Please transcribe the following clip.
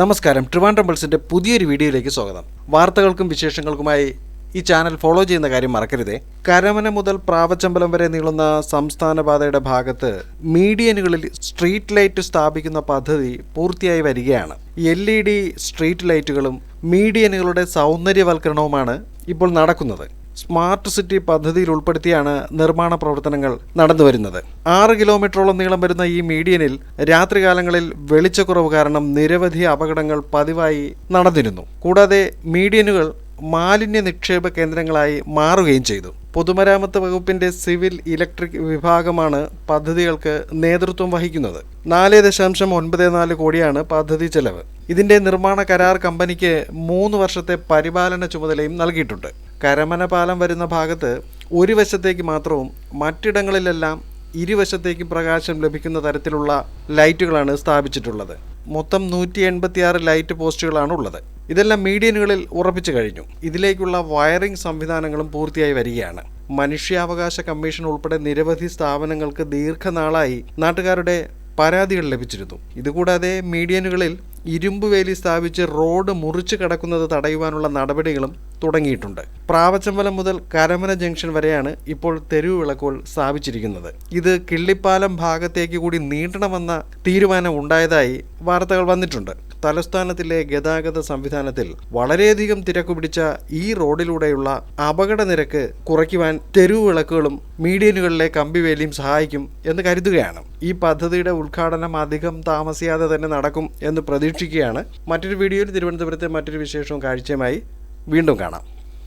നമസ്കാരം. ട്രിവാൻഡ്രം പൾസിന്റെ പുതിയൊരു വീഡിയോയിലേക്ക് സ്വാഗതം. വാർത്തകൾക്കും വിശേഷങ്ങൾക്കുമായി ഈ ചാനൽ ഫോളോ ചെയ്യുന്ന കാര്യം മറക്കരുതേ. കരമന മുതൽ പ്രാവച്ചമ്പലം വരെ നീളുന്ന സംസ്ഥാന പാതയുടെ ഭാഗത്ത് മീഡിയനുകളിൽ സ്ട്രീറ്റ് ലൈറ്റ് സ്ഥാപിക്കുന്ന പദ്ധതി പൂർത്തിയായി വരികയാണ്. എൽ ഇ ഡി സ്ട്രീറ്റ് ലൈറ്റുകളും മീഡിയനുകളുടെ സൗന്ദര്യവൽക്കരണവുമാണ് ഇപ്പോൾ നടക്കുന്നത്. സ്മാർട്ട് സിറ്റി പദ്ധതിയിൽ ഉൾപ്പെടുത്തിയാണ് നിർമ്മാണ പ്രവർത്തനങ്ങൾ നടന്നുവരുന്നത് ആറ് കിലോമീറ്ററോളം നീളം വരുന്ന ഈ മീഡിയനിൽ രാത്രികാലങ്ങളിൽ വെളിച്ചക്കുറവ് കാരണം നിരവധി അപകടങ്ങൾ പതിവായി നടന്നിരുന്നു. കൂടാതെ മീഡിയനുകൾ മാലിന്യ നിക്ഷേപ കേന്ദ്രങ്ങളായി മാറുകയും ചെയ്തു. പൊതുമരാമത്ത് വകുപ്പിന്റെ സിവിൽ ഇലക്ട്രിക് വിഭാഗമാണ് പദ്ധതികൾക്ക് നേതൃത്വം വഹിക്കുന്നത്. നാല് ദശാംശം ഒൻപത് നാല് കോടിയാണ് പദ്ധതി ചെലവ്. ഇതിന്റെ നിർമ്മാണ കരാർ കമ്പനിക്ക് മൂന്ന് വർഷത്തെ പരിപാലന ചുമതലയും നൽകിയിട്ടുണ്ട്. കരമന പാലം വരുന്ന ഭാഗത്ത് ഒരു വശത്തേക്ക് മാത്രവും മറ്റിടങ്ങളിലെല്ലാം ഇരുവശത്തേക്കും പ്രകാശം ലഭിക്കുന്ന തരത്തിലുള്ള ലൈറ്റുകളാണ് സ്ഥാപിച്ചിട്ടുള്ളത്. മൊത്തം നൂറ്റി എൺപത്തിയാറ് ലൈറ്റ് പോസ്റ്റുകളാണ് ഉള്ളത്. ഇതെല്ലാം മീഡിയനുകളിൽ ഉറപ്പിച്ചു കഴിഞ്ഞു. ഇതിലേക്കുള്ള വയറിംഗ് സംവിധാനങ്ങളും പൂർത്തിയായി വരികയാണ്. മനുഷ്യാവകാശ കമ്മീഷൻ ഉൾപ്പെടെ നിരവധി സ്ഥാപനങ്ങൾക്ക് ദീർഘനാളായി നാട്ടുകാരുടെ പരാതികൾ ലഭിച്ചിരുന്നു. ഇതുകൂടാതെ മീഡിയനുകളിൽ ഇരുമ്പ് വേലി സ്ഥാപിച്ച് റോഡ് മുറിച്ചു കടക്കുന്നത് തടയുവാനുള്ള നടപടികളും തുടങ്ങിയിട്ടുണ്ട്. പ്രാവച്ചമ്പലം മുതൽ കരമന ജംഗ്ഷൻ വരെയാണ് ഇപ്പോൾ തെരുവ് വിളക്കുകൾ സ്ഥാപിച്ചിരിക്കുന്നത്. ഇത് കിള്ളിപ്പാലം ഭാഗത്തേക്ക് കൂടി നീട്ടണമെന്ന തീരുമാനം ഉണ്ടായതായി വാർത്തകൾ വന്നിട്ടുണ്ട്. തലസ്ഥാനത്തിലെ ഗതാഗത സംവിധാനത്തിൽ വളരെയധികം തിരക്ക് പിടിച്ച ഈ റോഡിലൂടെയുള്ള അപകട നിരക്ക് കുറയ്ക്കുവാൻ തെരുവ് വിളക്കുകളും മീഡിയനുകളിലെ കമ്പിവേലിയും സഹായിക്കും എന്ന് കരുതുകയാണ്. ഈ പദ്ധതിയുടെ ഉദ്ഘാടനം അധികം താമസിയാതെ തന്നെ നടക്കും എന്ന് പ്രതീക്ഷിക്കുകയാണ്. മറ്റൊരു വീഡിയോയിൽ തിരുവനന്തപുരത്തെ മറ്റൊരു വിശേഷവും കാഴ്ചയുമായി വീണ്ടും കാണാം.